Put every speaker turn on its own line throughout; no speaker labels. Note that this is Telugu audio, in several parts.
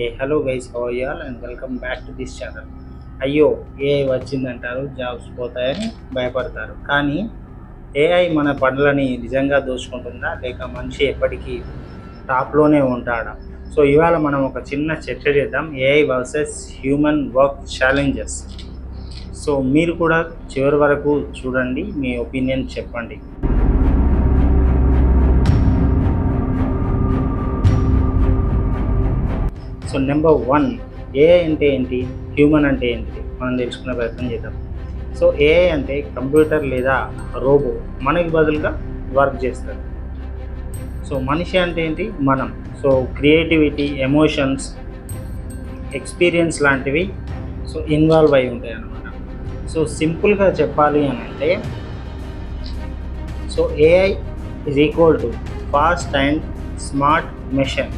A hello guys హోయాల్ and welcome back to this channel అయ్యో ఏఐ వచ్చిందంటారు జాబ్స్ పోతాయని భయపడతారు. కానీ ఏఐ మన పనులని నిజంగా దోచుకుంటుందా? లేక మనిషి ఎప్పటికీ టాప్లోనే ఉంటాడా? సో ఇవాళ మనం ఒక చిన్న చర్చ చేద్దాం. AI versus human work challenges. So మీరు కూడా చివరి వరకు చూడండి మీ ఒపీనియన్ చెప్పండి. సో నెంబర్ వన్ ఏఐ అంటే ఏంటి? హ్యూమన్ అంటే ఏంటి? మనం తెలుసుకునే ప్రయత్నం చేద్దాం. సో ఏఐ అంటే కంప్యూటర్ లేదా రోబో మనకి బదులుగా వర్క్ చేస్తారు సో మనిషి అంటే ఏంటి? మనం. సో క్రియేటివిటీ ఎమోషన్స్ ఎక్స్పీరియన్స్ లాంటివి సో ఇన్వాల్వ్ అయి ఉంటాయి అన్నమాట. సో సింపుల్గా చెప్పాలి అని అంటే so AI is equal to fast and smart machine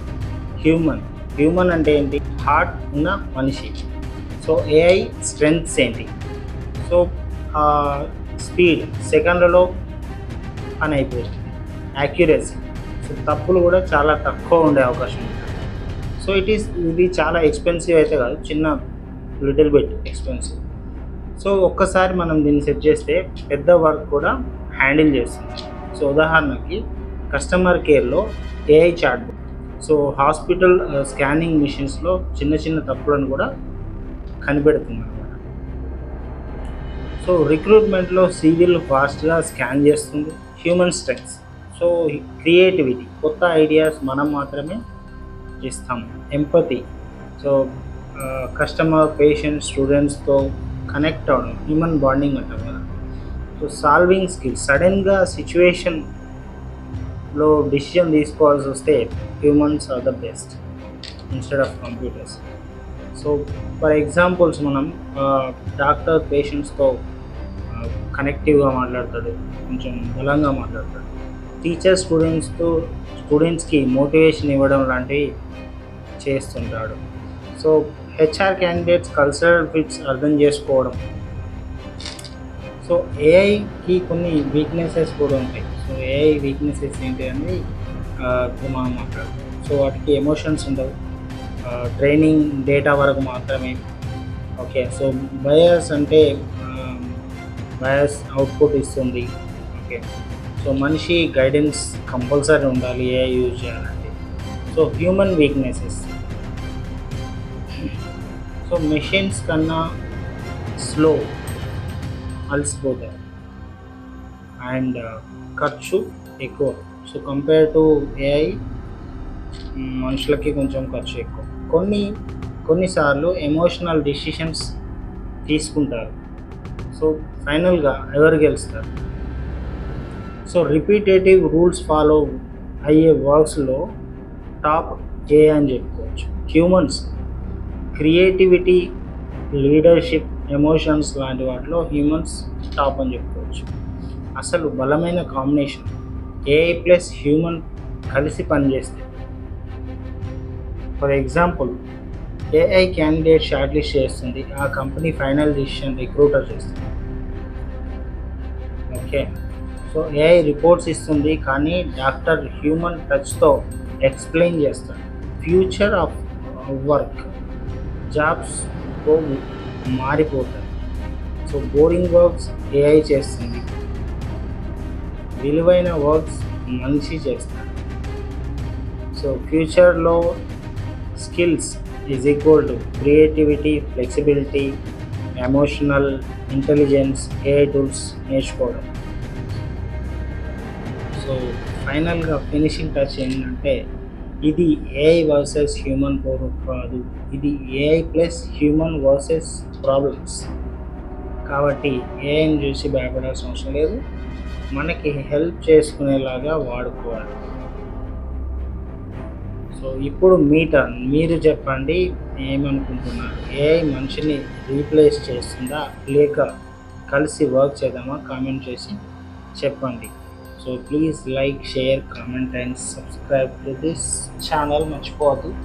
human human అంటే ఏంటి? హార్ట్ ఉన్న మనిషి. సో ఏఐ స్ట్రెంగ్త్స్ ఏంటి? సో స్పీడ్ సెకండ్లలో పని అయిపోతుంది యాక్యురసీ సో తప్పులు కూడా చాలా తక్కువ ఉండే అవకాశం ఉంది. సో ఇట్ ఈస్ ఇది చాలా ఎక్స్పెన్సివ్ అయితే కాదు. చిన్న లిటిల్ బిట్ ఎక్స్పెన్సివ్ సో ఒక్కసారి మనం దీన్ని సెట్ చేస్తే పెద్ద వర్క్ కూడా హ్యాండిల్ చేస్తుంది. సో ఉదాహరణకి customer కేర్లో AI chat so hospital scanning మిషన్స్లో చిన్న చిన్న తప్పులను కూడా కనిపెడుతుంది సో రిక్రూట్మెంట్లో సివిల్ ఫాస్ట్గా స్కాన్ చేస్తుంది హ్యూమన్ స్ట్రెంగ్స్ సో క్రియేటివిటీ కొత్త ఐడియాస్ మనం మాత్రమే ఇస్తాం ఎంపతి. సో కస్టమర్ పేషెంట్ స్టూడెంట్స్తో కనెక్ట్ అవ్వడం హ్యూమన్ బాండింగ్ అంటాం కదా. సో సాల్వింగ్ స్కిల్స్ సడన్గా లో డిసిజన్ తీసుకోవాల్సి వస్తే humans are the best instead of computers so for examples మనం డాక్టర్ పేషెంట్స్తో కనెక్టివ్గా మాట్లాడతాడు కొంచెం బలంగా మాట్లాడతాడు. టీచర్ స్టూడెంట్స్తో స్టూడెంట్స్కి మోటివేషన్ ఇవ్వడం లాంటివి చేస్తుంటాడు. So HR candidates cultural fits అర్థం చేసుకోవడం. సో ఏఐకి కొన్ని వీక్నెసెస్ కూడా ఉంటాయి. సో ఏఐ వీక్నెసెస్ ఏంటి అని ఇప్పుడు మనం సో వాటికి ఎమోషన్స్ ఉండవు. ట్రైనింగ్ డేటా వరకు మాత్రమే. ఓకే సో బయాస్ అంటే బయాస్ అవుట్పుట్ ఇస్తుంది. ఓకే సో మనిషి గైడెన్స్ కంపల్సరీ ఉండాలి ఏ యూజ్ చేయాలంటే. So human weaknesses so machines కన్నా స్లో అలసిపోతారు అండ్ ఖర్చు ఎక్కువ. సో కంపేర్ టు ఏఐ మనుషులకి కొంచెం ఖర్చు ఎక్కువ. కొన్ని కొన్నిసార్లు ఎమోషనల్ డిసిషన్స్ తీసుకుంటారు. సో ఫైనల్గా ఎవరు గెలుస్తారు? సో రిపీటేటివ్ రూల్స్ ఫాలో అయ్యే వర్క్స్లో టాప్ ఏ అని చెప్పుకోవచ్చు. హ్యూమన్స్ క్రియేటివిటీ లీడర్షిప్ ఎమోషన్స్ లాంటి వాటిలో హ్యూమన్స్ టాప్ అని చెప్పుకోవచ్చు. అసలు బలమైన కాంబినేషన్. ఏఐ ప్లస్ హ్యూమన్ కలిసి పనిచేస్తే. For example AI candidate short list చేస్తుంది ఆ కంపెనీ ఫైనల్ డిసిషన్ రిక్రూటర్ చేస్తుంది. ఓకే. సో ఏఐ రిపోర్ట్స్ ఇస్తుంది కానీ డాక్టర్ హ్యూమన్ టచ్తో ఎక్స్ప్లెయిన్ చేస్తాడు. Future of work. జాబ్స్ మారిపోతాయి. సో బోరింగ్ వర్క్స్ ఏఐ చేస్తుంది. విలువైన వర్క్స్ మనిషి చేస్తాడు. సో ఫ్యూచర్లో skills is equal to creativity flexibility emotional intelligence AI tools నేర్చుకోవడం. సో ఫైనల్గా ఫినిషింగ్ టచ్ ఏంటంటే ఇది ఏఐ వర్సెస్ హ్యూమన్ పవర్ కాదు. ఇది AI plus human versus problems కాబట్టి ఏఐని చూసి భయపడాల్సిన అవసరం లేదు. మనకి హెల్ప్ చేసుకునేలాగా వాడుకోవాలి. సో ఇప్పుడు మీ టర్న్ మీరు చెప్పండి ఏమనుకుంటున్నారు ఏఐ మనిషిని రీప్లేస్ చేస్తుందా? లేక కలిసి వర్క్ చేద్దామా? కామెంట్ చేసి చెప్పండి. So please like share comment and subscribe to this channel మర్చిపోవద్దు.